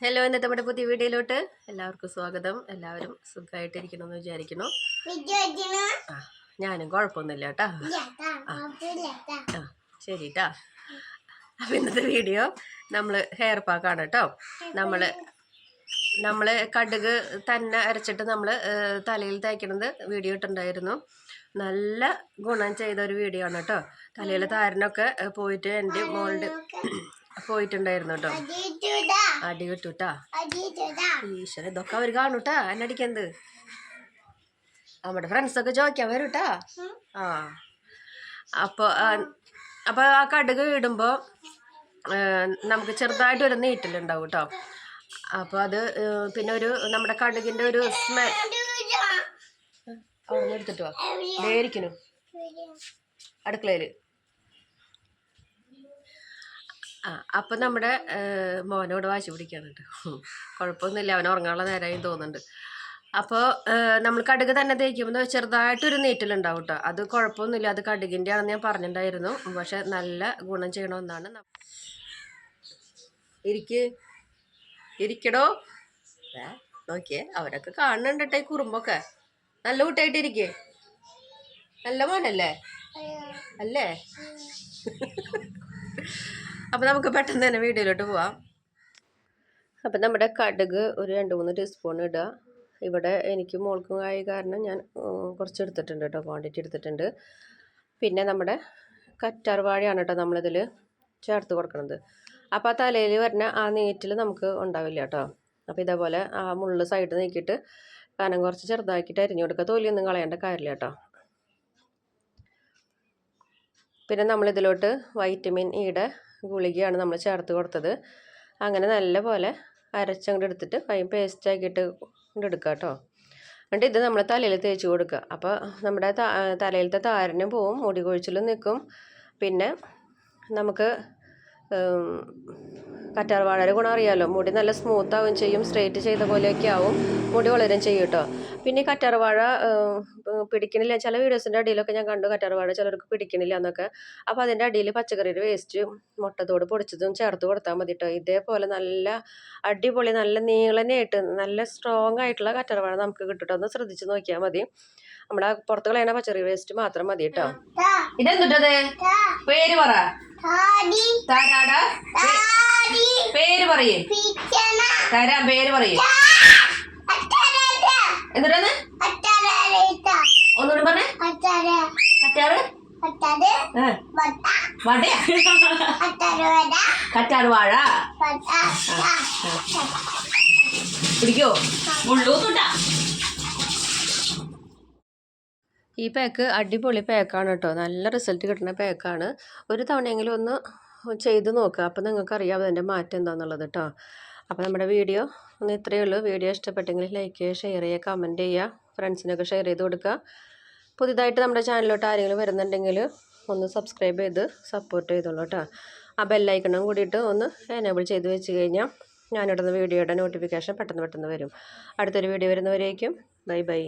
Hello ഇന്നത്തെ നമ്മുടെ പുതിയ വീഡിയോയിലോട്ട് എല്ലാവർക്കും സ്വാഗതം. എല്ലാവരും സുഖമായിട്ടിരിക്കണമെന്ന് വിചാരിക്കുന്നു. ആ ഞാനും കുഴപ്പമൊന്നുമില്ല കേട്ടാ. ആ ശരി കേട്ടാ അപ്പം ഇന്നത്തെ വീഡിയോ നമ്മൾ ഹെയർ പാക്കാണ് കേട്ടോ. നമ്മൾ നമ്മൾ കടുക് തന്നെ അരച്ചിട്ട് നമ്മൾ തലയിൽ തേക്കണത് വീഡിയോ ഇട്ടുണ്ടായിരുന്നു നല്ല ഗുണം ചെയ്ത ഒരു വീഡിയോ ആണ് കേട്ടോ. തലയിലെ താരനൊക്കെ പോയിട്ട് എന്റെ മോളുടെ പോയിട്ടുണ്ടായിരുന്നു കേട്ടോ. അടി കിട്ടൂട്ടാ ഈശ്വര ഇതൊക്കെ അവർ കാണൂട്ടാ. എന്നടിക്കെന്ത് നമ്മുടെ ഫ്രണ്ട്സൊക്കെ ചോദിക്കാൻ വരൂട്ടാ. ആ. അപ്പോൾ അപ്പോൾ ആ കടുക് ഇടുമ്പോൾ നമുക്ക് ചെറുതായിട്ട് ഒരു നീറ്റലുണ്ടാവും കേട്ടോ. അപ്പോൾ അത് പിന്നെ ഒരു നമ്മുടെ കടുകിന്റെ ഒരു സ്മെൽ അവിടെ നിന്ന് എടുത്തിട്ട് വാ. അടുക്കളയിൽ ആ അപ്പം നമ്മുടെ മോനോട് വാശി പിടിക്കാണ് കേട്ടോ കുഴപ്പമൊന്നുമില്ല അവൻ ഉറങ്ങാനുള്ള നേരമായി തോന്നുന്നുണ്ട്. അപ്പോൾ നമ്മൾ കടുക് തന്നെ തേക്കുമ്പോൾ ചെറുതായിട്ടൊരു നീറ്റലുണ്ടാവും കേട്ടോ അത് കുഴപ്പമൊന്നുമില്ല അത് കടുകിന്റെ ആണെന്ന് ഞാൻ പറഞ്ഞിട്ടുണ്ടായിരുന്നു. പക്ഷെ നല്ല ഗുണം ചെയ്യണ ഒന്നാണ് ന- ഇരിക്ക് ഇരിക്കടോ. നോക്കിയേ അവരൊക്കെ കാണുന്നുണ്ട് കേട്ടോ ഈ കുറുമ്പൊക്കെ. നല്ല കുട്ടിയായിട്ട് ഇരിക്കേ. നല്ല മോനല്ലേ? അല്ലേ? അപ്പം നമുക്ക് പെട്ടെന്ന് തന്നെ വീഡിയോയിലോട്ട് പോവാം. അപ്പം നമ്മുടെ കടുക് ഒരു രണ്ട് മൂന്ന് ടീസ്പൂൺ ഇടുക. ഇവിടെ എനിക്ക് മോൾക്കും ആയ കാരണം ഞാൻ കുറച്ച് എടുത്തിട്ടുണ്ട് കേട്ടോ ക്വാണ്ടിറ്റി എടുത്തിട്ടുണ്ട്. പിന്നെ നമ്മുടെ കറ്റാർവാഴയാണ് കേട്ടോ നമ്മളിതിൽ ചേർത്ത് കൊടുക്കുന്നത് അപ്പോൾ ആ തലയിൽ വരുന്ന ആ നീറ്റിൽ നമുക്ക് ഉണ്ടാവില്ല കേട്ടോ. അപ്പോൾ ഇതേപോലെ ആ മുള്ള് സൈഡ് നീക്കിയിട്ട് കനം കുറച്ച് ചെറുതാക്കിയിട്ട് അരിഞ്ഞു കൊടുക്കുക. തൊലിയൊന്നും കളയേണ്ട കാര്യമില്ല കേട്ടോ. പിന്നെ നമ്മളിതിലോട്ട് വൈറ്റമിൻ ഇയുടെ ഗുളികയാണ് നമ്മൾ ചേർത്ത് കൊടുത്തത്. അങ്ങനെ നല്ല പോലെ അരച്ചങ്ങോട്ട് എടുത്തിട്ട് ഫൈൻ പേസ്റ്റ് ആക്കിയിട്ട് എടുക്കുക കേട്ടോ എന്നിട്ട് ഇത് നമ്മൾ തലയിൽ തേച്ച് കൊടുക്കുക അപ്പോൾ നമ്മുടെ തലയിലത്തെ താരനും പോവും മുടി കൊഴിച്ചിലും നിൽക്കും പിന്നെ നമുക്ക് കറ്റാർ വാഴയുടെ ഗുണം അറിയാമല്ലോ മുടി നല്ല സ്മൂത്ത് ആവുകയും ചെയ്യും സ്ട്രെയിറ്റ് ചെയ്ത പോലെയൊക്കെ ആവും. മുടി വളരും ചെയ്യും കേട്ടോ. പിന്നെ കറ്റാർ വാഴ പിടിക്കണില്ല. ചില വീഡിയോസിന്റെ അടിയിലൊക്കെ ഞാൻ കണ്ടു കറ്റാർ വാഴ ചിലർക്ക് പിടിക്കണില്ല എന്നൊക്കെ. അപ്പോൾ അതിന്റെ അടിയിൽ പച്ചക്കറിയുടെ വേസ്റ്റ് മുട്ടത്തോട് പൊടിച്ചതും ചേർത്ത് കൊടുത്താൽ മതി കേട്ടോ. ഇതേപോലെ നല്ല അടിപൊളി നല്ല നീളനായിട്ട് നല്ല സ്ട്രോങ് ആയിട്ടുള്ള കറ്റാർ വാഴ നമുക്ക് കിട്ടും ട്ടോ. ഒന്ന് ശ്രദ്ധിച്ച് നോക്കിയാൽ മതി. നമ്മുടെ പുറത്ത് കളയണ പച്ചക്കറി വേസ്റ്റ് മാത്രം മതി കേട്ടോ. ഇതെന്തുട്ടത്? പേര് പറ. താരാടാ പേര് പറയേ. തരാം പേര് പറയേ. എന്നിട്ടാണ് ഒന്നുകൂടി പറഞ്ഞേ. കറ്റാറ്? കറ്റാറ് വാഴ? പിടിക്കോ? മുള്ളൂത്തുട്ടാ ഈ പാക്ക് അടിപൊളി പാക്കാണ് കേട്ടോ. നല്ല റിസൾട്ട് കിട്ടുന്ന പാക്കാണ് ഒരു തവണയെങ്കിലും ഒന്ന് ചെയ്ത് നോക്കുക അപ്പോൾ നിങ്ങൾക്ക് അറിയാം അതിന്റെ മാറ്റം എന്താണെന്നുള്ളത് കേട്ടോ അപ്പോൾ നമ്മുടെ വീഡിയോ ഒന്ന് ഇത്രയേ ഉള്ളൂ. വീഡിയോ ഇഷ്ടപ്പെട്ടെങ്കിൽ ലൈക്ക് ചെയ്യുക ഷെയർ ചെയ്യുക കമന്റ് ചെയ്യുക ഫ്രണ്ട്സിനൊക്കെ ഷെയർ ചെയ്ത് കൊടുക്കുക. പുതിയതായിട്ട് നമ്മുടെ ചാനലിലോട്ട് ആരെങ്കിലും വരുന്നുണ്ടെങ്കിൽ ഒന്ന് സബ്സ്ക്രൈബ് ചെയ്ത് സപ്പോർട്ട് ചെയ്തോളൂ കേട്ടോ ആ ബെല്ലൈക്കണം കൂടിയിട്ട് ഒന്ന് എനേബിൾ ചെയ്ത് വെച്ച് കഴിഞ്ഞാൽ ഞാനിടുന്ന വീഡിയോയുടെ നോട്ടിഫിക്കേഷൻ പെട്ടെന്ന് പെട്ടെന്ന് വരും. അടുത്തൊരു വീഡിയോ വരുന്നവരേക്കും. Bye bye